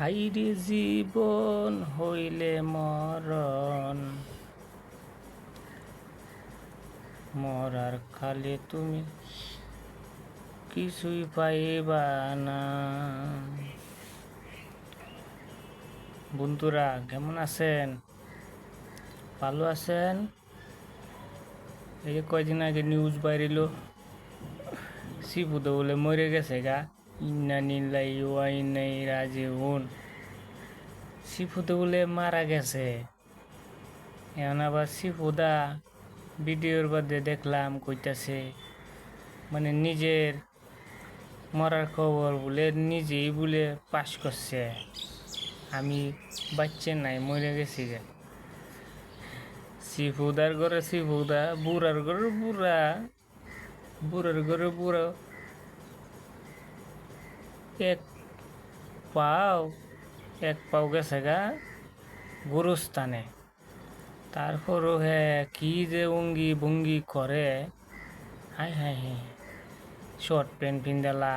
হাইরে জীবন হইলে মরণ। মরার খালে তুমি কিছুই পাইবা না। বন্ধুরা, কেমন আছেন? ভালো আছেন? এই কয়দিন আগে নিউজ বাইরিল শিবুদা বলে মরে গেছে গা। ইন্না নিল্লাই ওয়াইনাই রাজে উন শিফুদা বলে মারা গেছে। এখন আবার শিফুদা ভিডিওর বাদে দেখলাম, কইতাছে মানে নিজের মরার খবর বলে নিজেই বলে পাশ করছে। আমি বাচ্চা নাই, মরে গেছি গে। সিফুদার ঘরে সিফুদা, বুড়ার ঘরে বুড়া, বুড়ার ঘরে বুড়া। এক পাও এক পাও গেছে গা গুরুস্থানে। তারপরও হে কি যে অঙ্গি ভঙ্গি করে হাই হাই হাই শর্ট প্যান্ট পিন্দালা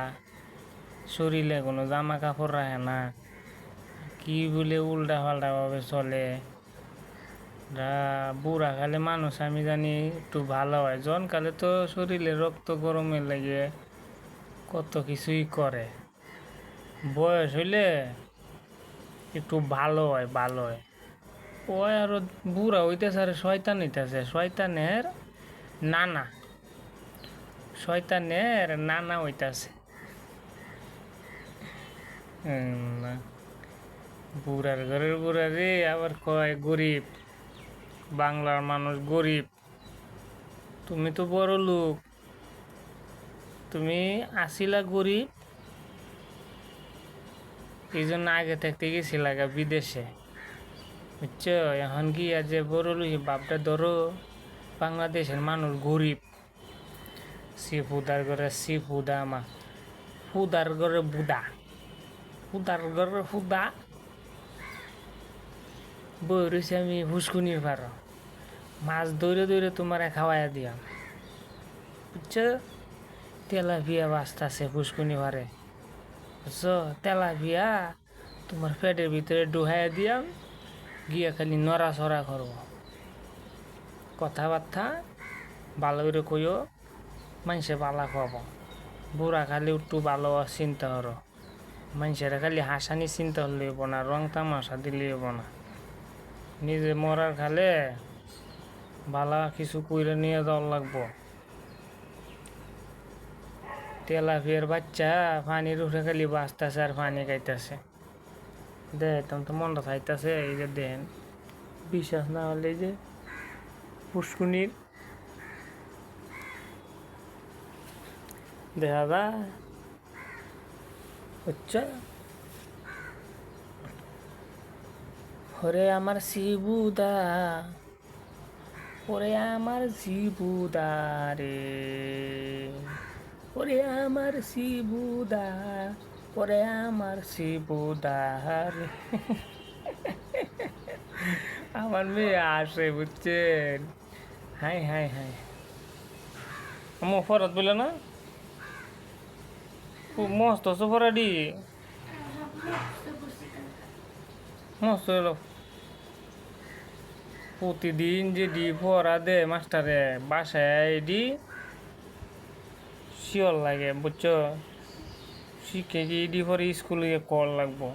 শরীরে কোনো জামা কাপড় রাখে না, কি বলে উল্টা পাল্টাভাবে চলে। বুড়া কালে মানুষ আমি জানি একটু ভালো হয়, জন কালে তো শরীরে রক্ত গরমে লাগে, কত কিছুই করে বয়স হইলে একটু ভালো হয় ভালো হয়। ওই আরও বুড়া হইতেছে আর শয়তান হইতেছে। শয়তানের নানা শয়তানের নানা হইতাছে। বুড়ার ঘরের বুড়া রে, আবার কয় গরিব। বাংলার মানুষ গরিব। তুমি তো বড় লোক। তুমি আসিলা গরিব এই জন্য আগে থাকতে গেছিলা গা বিদেশে। বুঝছ? এখন কি যে বড় লোক বাপটা ধরো, বাংলাদেশের মানুষ, গরিব। সি ফুদার ঘরে সি ফুদা আমা ফুদার ঘরে বুদা। ফুদার ঘরে ফুদা বই আমি হুসকুনির পার মাছ দৌড়ে দৌড়ে তোমার খাওয়াইয়া দিয়াম। বুঝছ? তেলাপিয়া বাঁচতাছে ফুসকুনি পারে বুঝছ তেলাপিয়া তোমার পেটের ভিতরে ডুহাইয়া দিয়াম গিয়া খালি নড়াচড়া করব কথাবার্তা ভালো করে কইও মানুষে পালা খাওয়াবো বুড়া খালি একটু ভালো চিন্তা করো। মানুষের খালি হাসানি চিন্তা হলে হব না, রং তামাশা দিলে হব না। নিজে মরার খালে ভালা কিছু কইরে নিয়ে যাওয়ার লাগবো। তেলাপিয়ার বাচ্চা, পানির উঠে খালি বাঁচতেছে আর পানি খাইতেছে। দে তুমি তো মনটা খাইতেছে এই যে দেন। বিশ্বাস না হলে যে পুষ্কুনির। দেখা যায় বুঝছ ওরে আমার শিবুদা, ওরে আমার শিবুদা রে। ওরে আমার শিবুদা ওরে আমার শিবুদা আমার মেয়ে আসে, বুঝছেন? হাই হাই হাই। আমার ফরত বলে না? খুব মস্ত আছে মস্ত হলো। প্রতিদিন যে ডি পড়া দে মাস্টারে, বাসায় ডি। শিওর লাগে, বুঝছ? শিখে কি ডি পরে স্কুলে গিয়ে কল লাগবো।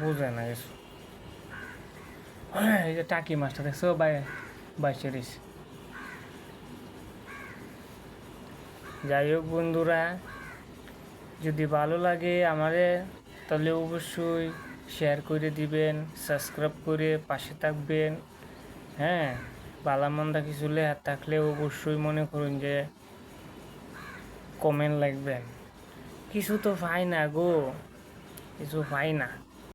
বুঝে না কিছু। এই যে টাকি মাস্টার দেখছ? বাই বাইশে যাই হোক বন্ধুরা, যদি ভালো লাগে আমাদের তাহলে অবশ্যই শেয়ার করে দিবেন সাবস্ক্রাইব করে পাশে থাকবেন। হ্যাঁ বালামন্দা কিছু লেহার থাকলে অবশ্যই মনে করুন যে কমেন্ট লাগবেন। কিছু তো পাই না গো। কিছু পাই না।